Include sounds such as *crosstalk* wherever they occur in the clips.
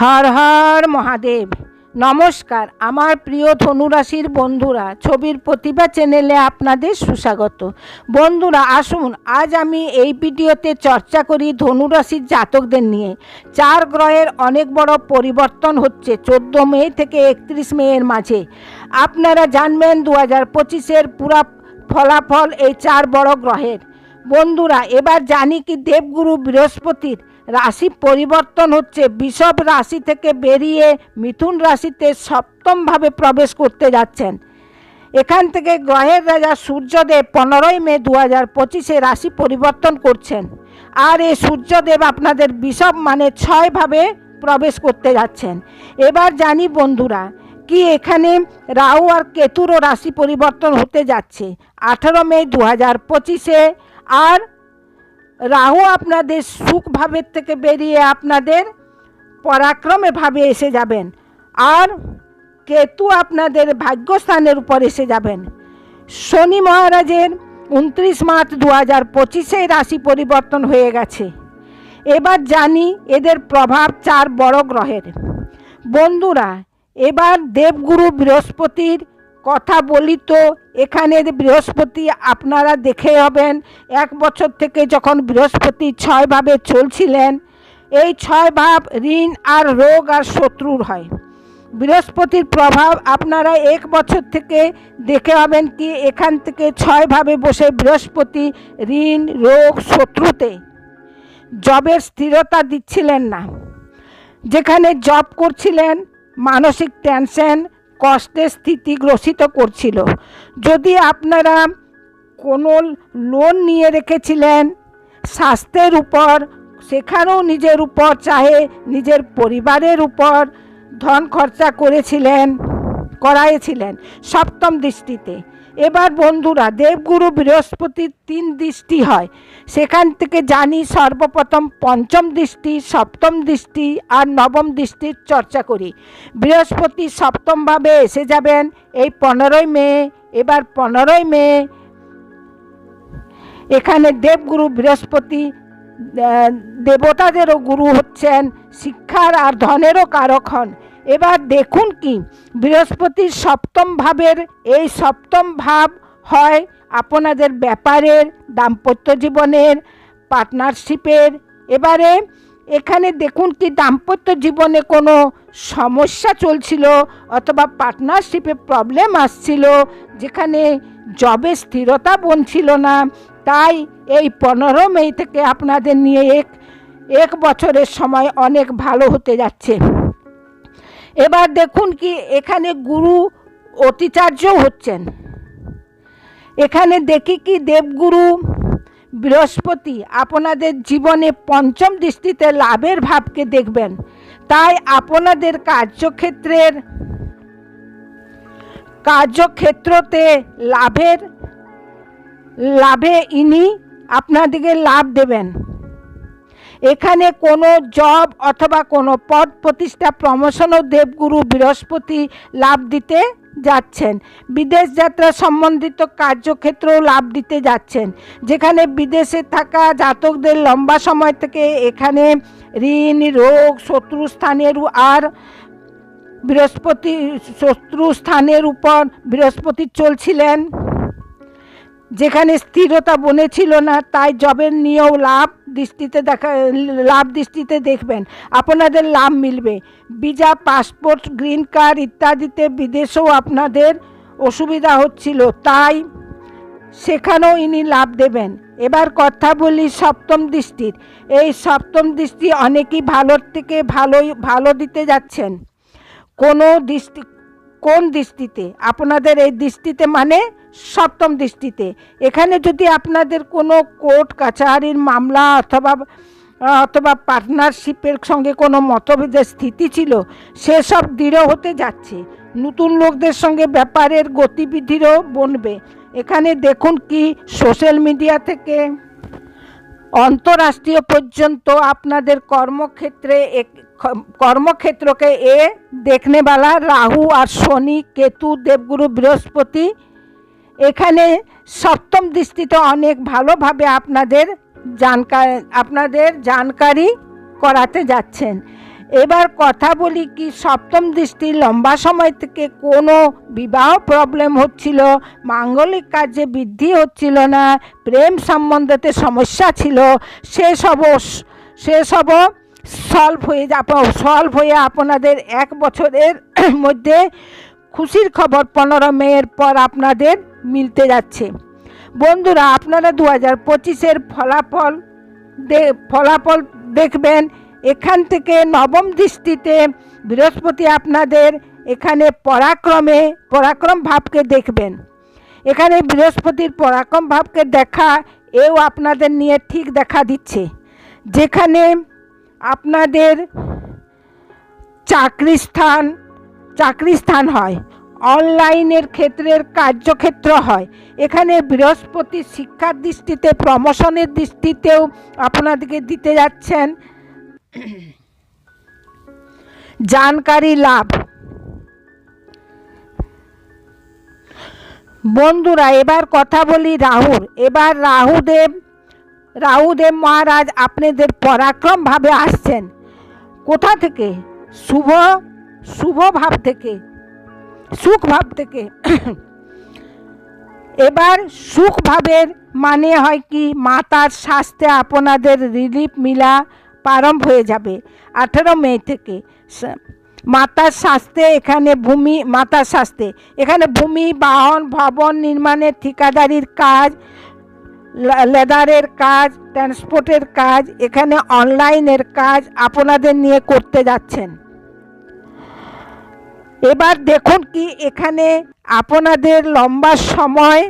হর হর মহাদেব। নমস্কার, আমার প্রিয় ধনুরাশির বন্ধুরা, ছবির প্রতিভা চ্যানেলে আপনাদের সুস্বাগত। বন্ধুরা, আসুন, আজ আমি এই ভিডিওতে চর্চা করি ধনুরাশির জাতকদের নিয়ে। চার গ্রহের অনেক বড় পরিবর্তন হচ্ছে চোদ্দ মে থেকে একত্রিশ মে এর মাঝে। আপনারা জানবেন দু হাজার পঁচিশের পুরা ফলাফল এই চার বড় গ্রহের। বন্ধুরা, এবার জানি কি দেবগুরু বৃহস্পতির রাশি পরিবর্তন হচ্ছে। বিষব রাশি থেকে বেরিয়ে মিথুন রাশিতে সপ্তমভাবে প্রবেশ করতে যাচ্ছেন। এখান থেকে গ্রহের রাজা সূর্যদেব পনেরোই মে দু হাজার পঁচিশে রাশি পরিবর্তন করছেন। আর এই সূর্যদেব আপনাদের বিষব মানে ছয়ভাবে প্রবেশ করতে যাচ্ছেন। এবার জানি বন্ধুরা, কি এখানে রাহু আর কেতুরও রাশি পরিবর্তন হতে যাচ্ছে। আঠেরো মে দু হাজার পঁচিশে আর রাহু আপনাদের সুখ ভাবের থেকে বেরিয়ে আপনাদের পরাক্রমে ভাবে এসে যাবেন। আর কেতু আপনাদের ভাগ্যস্থানের উপর এসে যাবেন। শনি মহারাজের উনত্রিশ মার্চ দু হাজার পঁচিশে রাশি পরিবর্তন হয়ে গেছে। এবার জানি এদের প্রভাব চার বড় গ্রহের। বন্ধুরা, এবার দেবগুরু বৃহস্পতির কথা বলি তো এখানে বৃহস্পতি আপনারা দেখে হবেন, এক বছর থেকে যখন বৃহস্পতি ছয়ভাবে চলছিলেন, এই ছয় ভাব ঋণ আর রোগ আর শত্রুর হয়। বৃহস্পতির প্রভাব আপনারা এক বছর থেকে দেখে হবেন কি এখান থেকে ছয়ভাবে বসে বৃহস্পতি ঋণ, রোগ, শত্রুতে জবের স্থিরতা দিচ্ছিলেন না। যেখানে জব করছিলেন, মানসিক টেনশন কষ্টের স্থিতি গ্রসিত করছিল। যদি আপনারা কোনো লোন নিয়ে রেখেছিলেন, স্বাস্থ্যের উপর, সেখানেও নিজের উপর চাহে, নিজের পরিবারের উপর ধন খরচা করেছিলেন, করাইছিলেন সপ্তম দৃষ্টিতে। এবার বন্ধুরা, দেবগুরু বৃহস্পতির তিন দৃষ্টি হয়। সেখান থেকে জানি সর্বপ্রথম পঞ্চম দৃষ্টি, সপ্তম দৃষ্টি আর নবম দৃষ্টির চর্চা করি। বৃহস্পতি সপ্তমভাবে এসে যাবেন, এই পনেরোই মে, এবার পনেরোই মে। এখানে দেবগুরু বৃহস্পতি দেবতাদেরও গুরু হচ্ছেন, শিক্ষার আর ধনেরও কারক হন। এবার দেখুন কি, বৃহস্পতির সপ্তম ভাবের এই সপ্তম ভাব হয় আপনাদের ব্যাপারের, দাম্পত্য জীবনের পার্টনারশিপের এবারে এখানে দেখুন কি, দাম্পত্য জীবনে কোনো সমস্যা চলছিল অথবা পার্টনারশিপে প্রবলেম আসছিল, যেখানে জবে স্থিরতা বনছিল না। তাই এই পনেরো মে থেকে আপনাদের নিয়ে এক এক বছরের সময় অনেক ভালো হতে যাচ্ছে। এবার দেখুন কি এখানে গুরু অতিচার্য হচ্ছেন। এখানে দেখি কি দেবগুরু বৃহস্পতি আপনাদের জীবনে পঞ্চম দৃষ্টিতে লাভের ভাবকে দেখবেন। তাই আপনাদের কার্যক্ষেত্রের কার্যক্ষেত্রতে লাভের, লাভে ইনি আপনাদেরকে লাভ দেবেন। এখানে কোনো জব অথবা কোনো পদ প্রতিষ্ঠা প্রমোশনও দেবগুরু বৃহস্পতি লাভ দিতে যাচ্ছেন। বিদেশ যাত্রা সম্বন্ধিত কার্যক্ষেত্রেও লাভ দিতে যাচ্ছেন। যেখানে বিদেশে থাকা জাতকদের লম্বা সময় থেকে এখানে ঋণ, রোগ, শত্রু স্থানের আর বৃহস্পতি, শত্রু স্থানের উপর বৃহস্পতি চলছিলেন। যেখানে স্থিরতা বনে ছিল না, তাই জবের নিয়েও লাভ দৃষ্টিতে দেখা, লাভ দৃষ্টিতে দেখবেন। আপনাদের লাভ মিলবে। ভিসা, পাসপোর্ট, গ্রিন কার্ড ইত্যাদিতে বিদেশেও আপনাদের অসুবিধা হচ্ছিল, তাই সেখানেও ইনি লাভ দেবেন। এবার কথা বলি সপ্তম দৃষ্টির। এই সপ্তম দৃষ্টি অনেকেই ভালোর থেকে ভালোই, ভালো দিতে যাচ্ছেন। কোনো দৃষ্টি কোন দৃষ্টিতে? আপনাদের এই দৃষ্টিতে মানে সপ্তম দৃষ্টিতে। এখানে যদি আপনাদের কোনো কোর্ট, কাছারির মামলা অথবা অথবা পার্টনারশিপের সঙ্গে কোনো মতভেদের স্থিতি ছিল, সেসব দৃঢ় হতে যাচ্ছে। নতুন লোকদের সঙ্গে ব্যাপারের গতিবিধিরও বনবে। এখানে দেখুন কি সোশ্যাল মিডিয়া থেকে অন্তরাষ্ট্রীয় পর্যন্ত আপনাদের কর্মক্ষেত্রে কর্মক্ষেত্রকে এ দেখনেওয়ালা রাহু আর শনি কেতু দেবগুরু বৃহস্পতি। এখানে সপ্তম দৃষ্টিতে অনেক ভালোভাবে আপনাদের জানকার আপনাদের জানকারি করাতে যাচ্ছেন। এবার কথা বলি কি সপ্তম দৃষ্টি লম্বা সময় থেকে কোনো বিবাহ প্রবলেম হচ্ছিল? মাঙ্গলিক কাজে বৃদ্ধি হচ্ছিল না? প্রেম সম্বন্ধেতে সমস্যা ছিল? সেসবও সেসবও সলভ হয়ে যাব সলভ হয়ে আপনাদের এক বছরের *clears throat* মধ্যে খুশির খবর পনেরো মেয়ের পর আপনাদের মিলতে যাচ্ছে। বন্ধুরা, আপনারা দু হাজার পঁচিশের ফলাফল দে, ফলাফল দেখবেন। এখান থেকে নবম দৃষ্টিতে বৃহস্পতি আপনাদের এখানে পরাক্রমে, পরাক্রম ভাবকে দেখবেন। এখানে বৃহস্পতির পরাক্রম ভাবকে দেখা, এও আপনাদের নিয়ে ঠিক দেখা দিচ্ছে। যেখানে আপনাদের চাকরি স্থান চাকরি স্থান হয়। অনলাইনের ক্ষেত্রের কার্যক্ষেত্র হয়। এখানে বৃহস্পতি শিক্ষার দৃষ্টিতে, প্রমোশনের দৃষ্টিতেও আপনাদেরকে দিতে যাচ্ছেন। জানকারি লাভ বন্ধুরা এবার কথা বলি রাহুর এবার রাহুদেব রাহুদেব মহারাজ আপনাদের পরাক্রমভাবে আসছেন কোথা থেকে শুভ শুভ ভাব থেকে সুখ ভাব থেকে এবার সুখ ভাবের মানে হয় কি মাতার স্বাস্থ্যে আপনাদের রিলিফ মিলা প্রারম্ভ হয়ে যাবে। আঠেরো মে থেকে মাতার স্বাস্থ্যে এখানে ভূমি মাতার স্বাস্থ্যে এখানে ভূমি, বাহন, ভবন নির্মাণের ঠিকাদারির কাজ লেদারের কাজ, ট্রান্সপোর্টের কাজ, এখানে অনলাইনের কাজ আপনাদের নিয়ে করতে যাচ্ছেন। এবার দেখুন কি এখানে আপনাদের লম্বা সময়,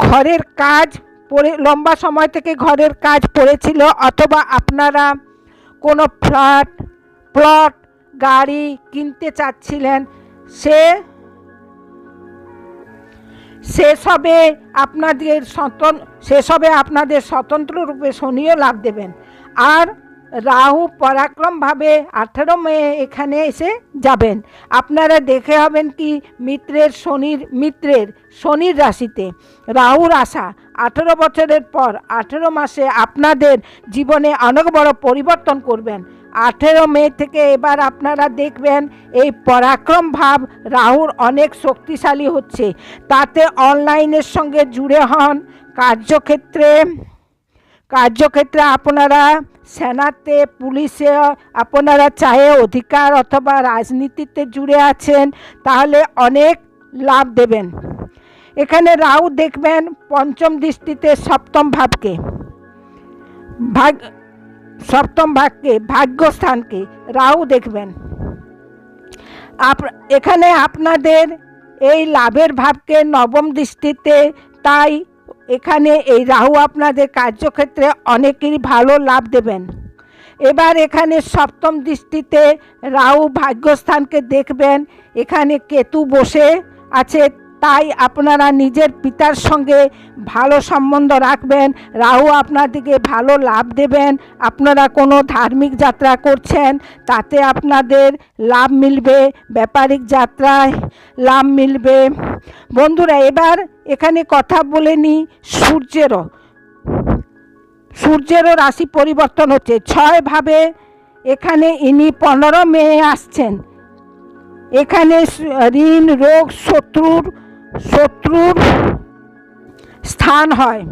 ঘরের কাজ পড়ে লম্বা সময় থেকে ঘরের কাজ পড়েছিল অথবা আপনারা কোনো ফ্ল্যাট, প্লট, গাড়ি কিনতে চাচ্ছিলেন, সে সেসবে আপনাদের স্বতন সেসবে আপনাদের স্বতন্ত্র রূপে শনিও লাভ দেবেন। আর রাহু পরাক্রমভাবে আঠেরো মে এখানে এসে যাবেন। আপনারা দেখে হবেন কি মিত্রের শনির মিত্রের শনির রাশিতে। রাহুর আশা, আঠেরো বছরের পর আঠেরো মাসে আপনাদের জীবনে অনেক বড় পরিবর্তন করবেন। আঠেরো মে থেকে এবার আপনারা দেখবেন এই পরাক্রম ভাব রাহুর অনেক শক্তিশালী হচ্ছে। তাতে অনলাইনের সঙ্গে জুড়ে হন কার্যক্ষেত্রে। কার্যক্ষেত্রে আপনারা সেনাতে পুলিশে আপনারা চাহে অধিকার অথবা রাজনীতিতে জুড়ে আছেন, তাহলে অনেক লাভ দেবেন। এখানে রাহু দেখবেন পঞ্চম দৃষ্টিতে সপ্তম ভাবকে, ভাগ, সপ্তম ভাগকে, ভাগ্যস্থানকে রাহু দেখবেন। আপ, এখানে আপনাদের এই লাভের ভাবকে নবম দৃষ্টিতে তাই এখানে এই রাহু আপনাদের কার্যক্ষেত্রে অনেকেরই ভালো লাভ দেবেন। এবার এখানে সপ্তম দৃষ্টিতে রাহু ভাগ্যস্থানকে দেখবেন। এখানে কেতু বসে আছে। তাই আপনারা নিজের পিতার সঙ্গে ভালো সম্বন্ধ রাখবেন। রাহু আপনাদেরকে ভালো লাভ দেবেন। আপনারা কোনো ধার্মিক যাত্রা করছেন, তাতে আপনাদের লাভ মিলবে, ব্যাপারিক যাত্রায় লাভ মিলবে। বন্ধুরা, এবার এখানে কথা বলে নিই সূর্যেরও। সূর্যেরও রাশি পরিবর্তন হচ্ছে। ছয় ভাবে এখানে ইনি পনেরো মে আসছেন। এখানে ঋণ, রোগ, শত্রুর শত্রুর স্থান হয়।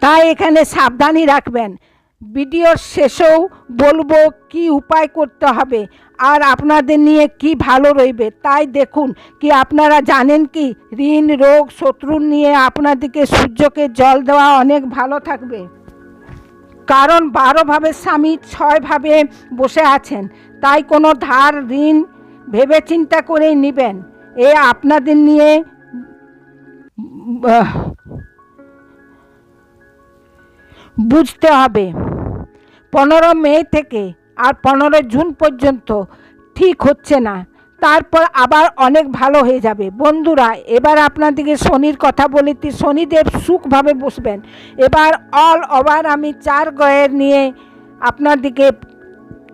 তাই এখানে সাবধানই রাখবেন। ভিডিওর শেষেও বলব কি উপায় করতে হবে আর আপনাদের নিয়ে কি ভালো রইবে। তাই দেখুন, কি আপনারা জানেন কি, ঋণ, রোগ, শত্রুর নিয়ে আপনাদেরকে সূর্যকে জল দেওয়া অনেক ভালো থাকবে। কারণ বারোভাবে স্বামী ছয়ভাবে বসে আছেন। তাই কোনো ধার, ঋণ ভেবে চিন্তা করেই নেবেন। এ আপনাদের নিয়ে বুঝতে হবে। পনেরো মে থেকে আর পনেরো জুন পর্যন্ত ঠিক হচ্ছে না। তারপর আবার অনেক ভালো হয়ে যাবে। বন্ধুরা, এবার আপনাদেরকে শনির কথা বলিতে শনিদেব সুখভাবে বসবেন। এবার অল ওভার আমি চার গয়ের নিয়ে আপনাদেরকে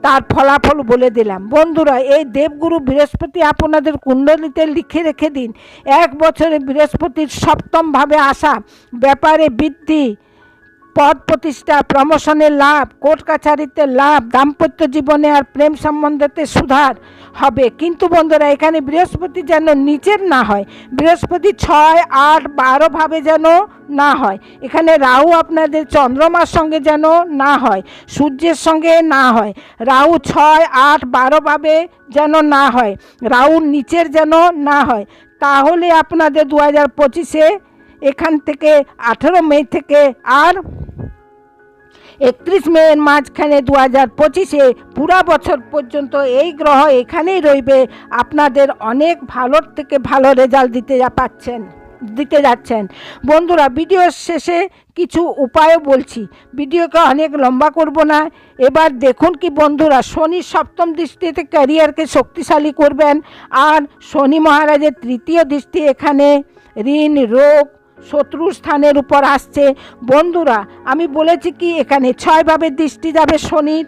তার ফলাফল বলে দিলাম। বন্ধুরা, এই দেবগুরু বৃহস্পতি আপনাদের কুণ্ডলিতে লিখে রেখে দিন। এক বছরে বৃহস্পতির সপ্তমভাবে আসা ব্যাপারে বৃদ্ধি পদ প্রতিষ্ঠা, প্রমোশনের লাভ, কোর্ট কাছারিতে লাভ, দাম্পত্য জীবনে আর প্রেম সম্বন্ধেতে সুধার হবে। কিন্তু বন্ধুরা, এখানে বৃহস্পতি যেন নিচের না হয়। বৃহস্পতি ছয়, আট, বারো ভাবে যেন না হয়। এখানে রাহু আপনাদের চন্দ্রমার সঙ্গে যেন না হয়, সূর্যের সঙ্গে না হয়। রাহু ছয়, আট, বারো ভাবে যেন না হয় রাহুর নিচের যেন না হয়। তাহলে আপনাদের দু হাজার পঁচিশে এখান থেকে আঠেরো মে থেকে আর একত্রিশ মে মাঝখানে দু হাজার পঁচিশে পুরা বছর পর্যন্ত এই গ্রহ এখানেই রইবে। আপনাদের অনেক ভালোর থেকে ভালো রেজাল্ট দিতে যা পাচ্ছেন, দিতে যাচ্ছেন। বন্ধুরা ভিডিওর শেষে কিছু উপায়ও বলছি। ভিডিওকে অনেক লম্বা করব না। এবার দেখুন কি বন্ধুরা, শনি সপ্তম দৃষ্টিতে ক্যারিয়ারকে শক্তিশালী করবেন। আর শনি মহারাজের তৃতীয় দৃষ্টি এখানে, ঋণ, রোগ শত্রু স্থানের উপর আসছে। বন্ধুরা, আমি বলেছি কি, এখানে ছয়ভাবে দৃষ্টি যাবে শনির।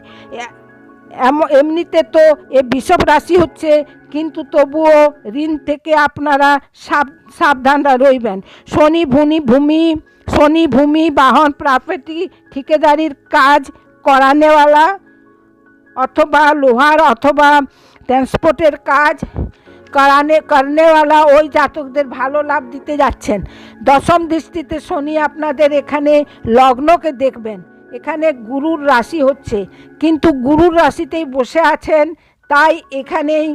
এম- এমনিতে তো এ বিষব রাশি হচ্ছে, কিন্তু তবুও ঋণ থেকে আপনারা সাব, সাবধানরা রইবেন। শনি, ভূমি ভূমি, শনি, ভূমি, বাহন প্রাপর্টি ঠিকাদারির কাজ করানেওয়ালা অথবা লোহার অথবা ট্রান্সপোর্টের কাজ করানে, করনেওয়ালা ওই জাতকদের ভালো লাভ দিতে যাচ্ছেন। দশম দৃষ্টিতে শনি আপনাদের এখানে লগ্নকে দেখবেন। এখানে গুরুর রাশি হচ্ছে। কিন্তু গুরুর রাশিতেই বসে আছেন, তাই এখানেই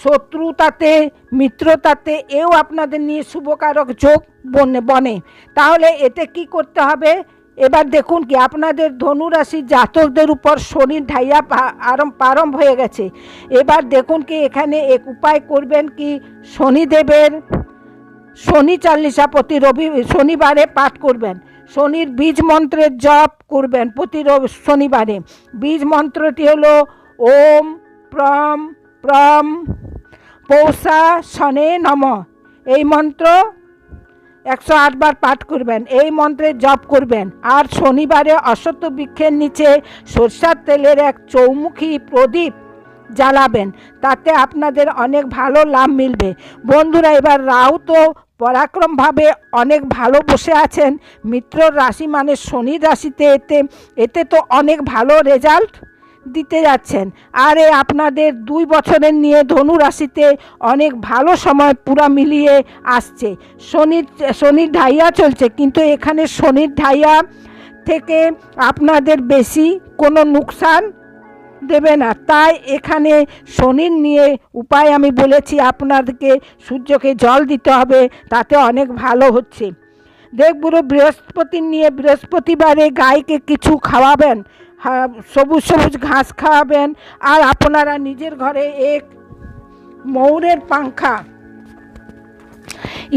শত্রুতাতে, মিত্রতাতে এও আপনাদের নিয়ে শুভকারক যোগ বনে বনে। তাহলে এতে কি করতে হবে? এবার দেখুন কি, আপনাদের ধনুরাশি জাতকদের উপর শনির ঢাইয়া আরম প্রারম্ভ হয়ে গেছে। এবার দেখুন কি, এখানে এক উপায় করবেন কি, শনিদেবের শনি চাল্লিশা প্রতি রবি শনিবারে পাঠ করবেন। শনির বীজ মন্ত্রের জপ করবেন প্রতি শনিবারে। বীজ মন্ত্রটি হলো ওম, প্রম প্রম, পৌষা, শনে, নম। এই মন্ত্র একশো আটবার পাঠ করবেন, এই মন্ত্রে জপ করবেন। আর শনিবারে অসত্য বৃক্ষের নিচে সরষার তেলের এক চৌমুখী প্রদীপ জ্বালাবেন, তাতে আপনাদের অনেক ভালো লাভ মিলবে। বন্ধুরা, এবার রাহু তো পরাক্রমভাবে অনেক ভালো বসে আছেন, মিত্র রাশি মানে শনির রাশিতে এতে এতে তো অনেক ভালো রেজাল্ট দিতে যাচ্ছেন। আর আপনাদের দুই বছরের নিয়ে ধনু রাশিতে অনেক ভালো সময় পুরা মিলিয়ে আসছে। শনির শনির ঢাইয়া চলছে, কিন্তু এখানে শনির ঢাইয়া থেকে আপনাদের বেশি কোনো নুকসান দেবে না। তাই এখানে শনির নিয়ে উপায় আমি বলেছি, আপনাদেরকে সূর্যকে জল দিতে হবে, তাতে অনেক ভালো হচ্ছে। দেখবুড়ো বৃহস্পতি নিয়ে বৃহস্পতিবারে গাইকে কিছু খাওয়াবেন। সবুজ সবুজ ঘাস খাওয়াবেন। আর আপনারা নিজের ঘরে এক ময়ূরের পাংখা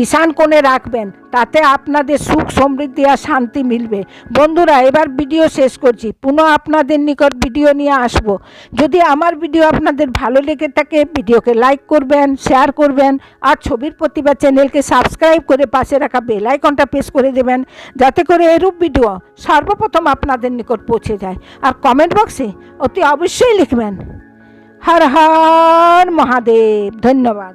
ঈশান কোণে রাখবেন, তাতে আপনাদের সুখ, সমৃদ্ধি আর শান্তি মিলবে। বন্ধুরা, এবার ভিডিও শেষ করছি। পুনঃ আপনাদের নিকট ভিডিও নিয়ে আসব। যদি আমার ভিডিও আপনাদের ভালো লেগে থাকে, ভিডিওকে লাইক করবেন, শেয়ার করবেন, আর ছবির প্রতিভা চ্যানেলকে সাবস্ক্রাইব করে পাশে রাখা বেল আইকনটা প্রেস করে দেবেন, যাতে করে এরূপ ভিডিও সর্বপ্রথম আপনাদের নিকট পৌঁছে যায়। আর কমেন্ট বক্সে অতি অবশ্যই লিখবেন, হর হর মহাদেব। ধন্যবাদ।